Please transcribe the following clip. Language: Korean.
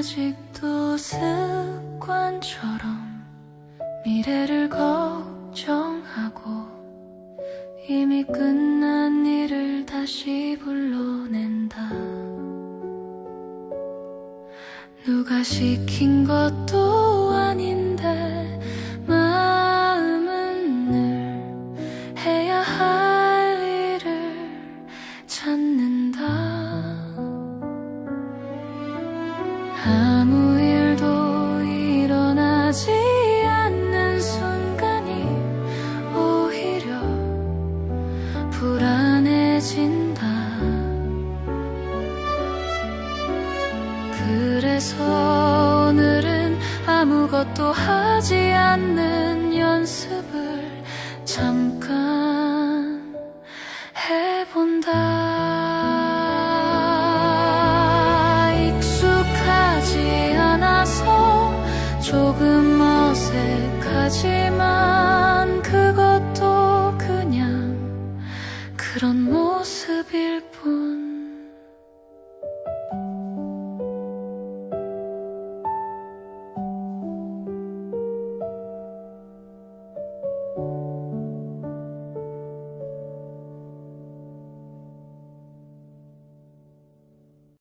아직도 습관처럼 미래를 걱정하고 이미 끝난 일을 다시 불러낸다. 누가 시킨 것도 아닌데 마음은 늘 해야 할 일을 찾는 아무 일도 일어나지 않는 순간이 오히려 불안해진다. 그래서 오늘은 아무것도 하지 않는 연습 하지만 그것도 그냥 그런 모습일 뿐.